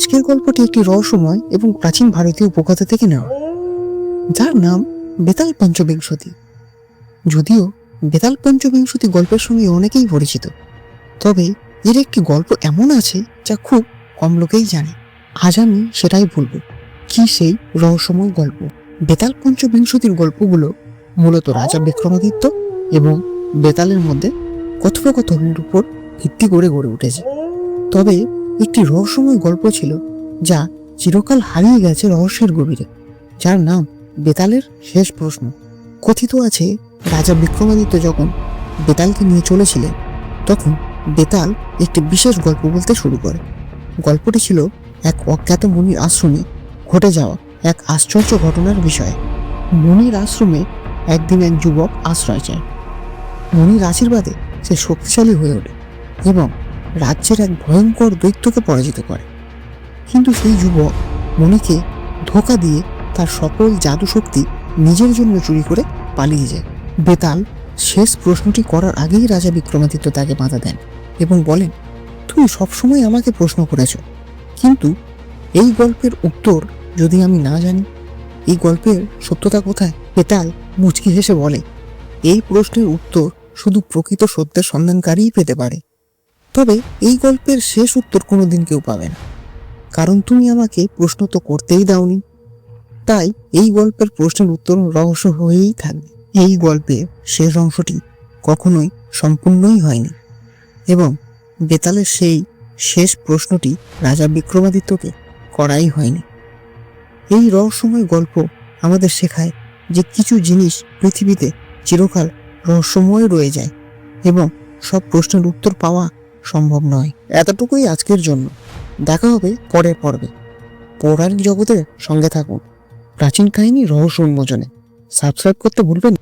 আজকের গল্পটি একটি রহস্যময় এবং প্রাচীন ভারতীয় উপকথা থেকে নেওয়া। যার নাম বেতাল পঞ্চবিংশতি। যদিও বেতাল পঞ্চবিংশতি গল্পের সঙ্গে অনেকেই পরিচিত। তবে এর একটি গল্প এমন আছে যা খুব কম লোকেই জানে। আজ আমি সেটাই বলব। কি সেই রহস্যময় গল্প? বেতাল পঞ্চবিংশতির গল্পগুলো মূলত রাজা বিক্রমাদিত্য এবং বেতালের মধ্যে কথোপকথনের উপর ভিত্তি করে গড়ে উঠেছে। তবে একটি রহস্যময় গল্প ছিল যা চিরকাল হারিয়ে গেছে রহস্যের গভীরে, যার নাম বেতালের শেষ প্রশ্ন। কথিত আছে, রাজা বিক্রমাদিত্য যখন বেতালকে নিয়ে চলেছিলেন, তখন বেতাল একটি বিশেষ গল্প বলতে শুরু করে। গল্পটি ছিল এক অজ্ঞাত মুনির আশ্রমে ঘটে যাওয়া এক আশ্চর্য ঘটনার বিষয়ে। মুনির আশ্রমে একদিন এক যুবক আশ্রয় চায়। মুনির আশীর্বাদে সে শক্তিশালী হয়ে ওঠে এবং রাজ্যের এক ভয়ঙ্কর দৈত্যকে পরাজিত করে। কিন্তু সেই যুবক মণিকে ধোকা দিয়ে তার সকল জাদু শক্তি নিজের জন্য চুরি করে পালিয়ে যায়। বেতাল শেষ প্রশ্নটি করার আগেই রাজা বিক্রমাদিত্য তাকে বাধা দেন এবং বলেন তুমি সবসময় আমাকে প্রশ্ন করেছ, কিন্তু এই গল্পের উত্তর যদি আমি না জানি, এই গল্পের সত্যতা কোথায়? বেতাল মুচকি হেসে বলে, এই প্রশ্নের উত্তর শুধু প্রকৃত সত্যের সন্ধানকারীই পেতে পারে। তবে এই গল্পের শেষ উত্তর কোনোদিন কেউ পাবে না। কারণ তুমি আমাকে প্রশ্ন তো করতেই দাওনি। তাই এই গল্পের প্রশ্নের উত্তর রহস্য হয়েই থাকবে। এই গল্পের শেষ অংশটি কখনোই সম্পূর্ণই হয়নি এবং বেতালের সেই শেষ প্রশ্নটি রাজা বিক্রমাদিত্যকে করাই হয়নি। এই রহস্যময় গল্প আমাদের শেখায় যে কিছু জিনিস পৃথিবীতে চিরকাল রহস্যময় রয়ে যায় এবং সব প্রশ্নের উত্তর পাওয়া সম্ভব নয়। এতটুকুই আজকের জন্য। দেখা হবে পরের পর্বে। পৌরাণিক জগতের সঙ্গে থাকুন। প্রাচীন কাহিনী রহস্য উন্মোচনে। সাবস্ক্রাইব করতে ভুলবেন।